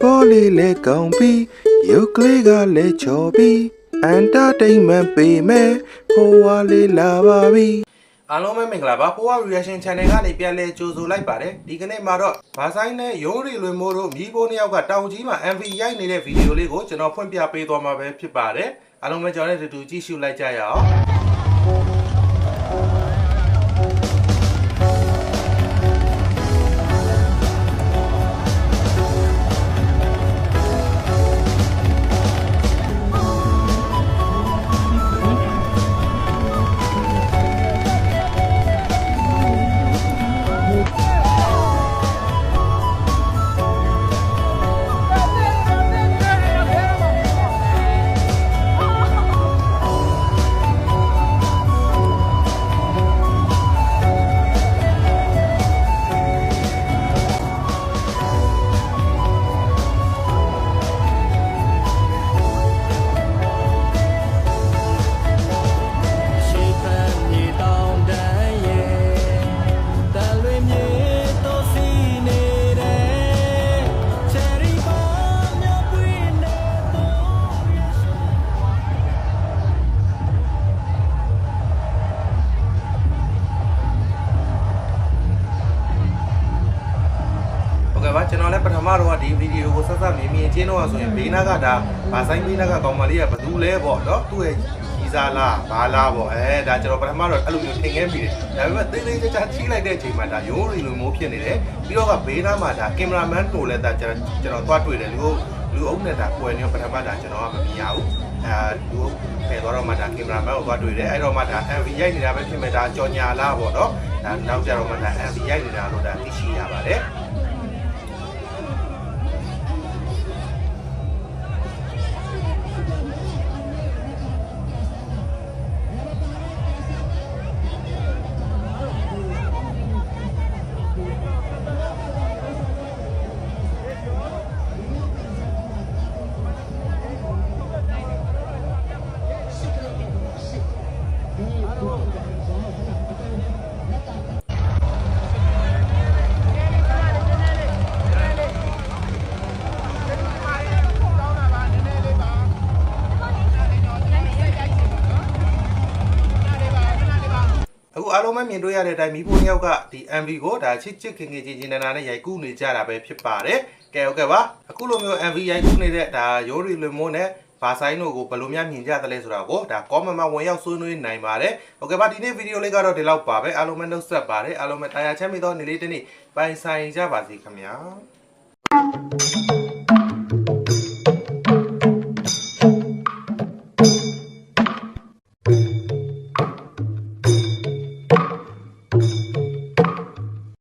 ပေါ်လေးလဲကောင်းပြီးရုပ်ကလေးကလည်းချော်ပြီးအန်တာတိန်မန်ပေးမယ်ဟိုဝါလေးလာပါပြီအားလုံးပဲမင်္ဂလာပါပိုဝ reaction channel ကနေပြန်လဲကြိုဆိုလိုက်ပါတယ်ဒီကနေ့မှာတော့ဘာဆိုင်နဲ့ရုံးရီလွင်မိုးတို့မြီးပိုးနှစ်ယောက်ကတောင်ကြီးမှာ MV ရိုက်နေတဲ့ဗီဒီယိုလေးကိုကျွန်တော်ဖွင့်ပြပေးသွားမှာပဲဖြစ်ပါတယ်အားလုံးပဲကျွန်တော်နဲ့တူတူကြည့်ရှုလိုက်ကြရအောင် ဟုတ်ကဲ့ပါကျွန်တော်လည်းပထမတော့ဒီဗီဒီယိုကိုဆက်ဆက်မြင်မြင်ချင်းတော့ဆိုရင်ဘေးနားကဒါဘာဆိုင်ဘေးနားကကောင်မလေးကဘသူလဲပေါ့နော်သူ့ရဲ့ကြီးစားလားဘာလားပေါ့အဲဒါကျွန်တော်ပထမတော့အဲ့လိုမျိုးထင်ခဲ့မိတယ်ဒါပေမဲ့သေးသေးချာချာချိလိုက်တဲ့အချိန်မှာဒါရိုးရီလိုမျိုးဖြစ်နေတယ်ပြီးတော့ကဘေးနားမှာဒါကင်မရာမန်တို့လည်းဒါကျွန်တော်ကျွန်တော်သွားတွေ့တယ်လူလူအုပ်နဲ့ဒါကွယ်နေပထမဒါကျွန်တော်ကမမြင်ရဘူးအဲလူအုပ်ဖယ်သွားတော့မှဒါကင်မရာမန်ကိုသွားတွေ့တယ်အဲ့တော့မှဒါ MV ရိုက်နေတာပဲဖြစ်မဲ့ဒါကြော်ညာလားပေါ့နော်ဒါနောက်ကြတော့မှဒါ MV ရိုက်နေတာလို့ဒါသိရှိရပါတယ် အခုအားလုံးပဲမြင်တွေ့ရတဲ့အတိုင်းမိဖို့နှစ်ယောက်ကဒီ MV ကိုဒါချစ်ချစ်ခင်ခင်ချင်းချင်းနာနာနဲ့ရိုက်ကူးနေကြတာပဲဖြစ်ပါတယ်။ကဲဟုတ်ကဲ့ပါအခုလိုမျိုး MV ရိုက်ကူးနေတဲ့ဒါရိုးရီလွင်မိုးနဲ့ဘာဆိုင်တို့ကိုဘယ်လိုများမြင်ကြသလဲဆိုတာကိုဒါ comment မှာဝင်ရောက်ဆွေးနွေးနိုင်ပါတယ်။ဟုတ်ကဲ့ပါဒီနေ့ဗီဒီယိုလေးကတော့ဒီလောက်ပါပဲအားလုံးပဲနှုတ်ဆက်ပါတယ်အားလုံးပဲတာယာချမ်းမြေသောနေ့လေးတစ်နေ့ပိုင်ဆိုင်ကြပါစေခင်ဗျာ။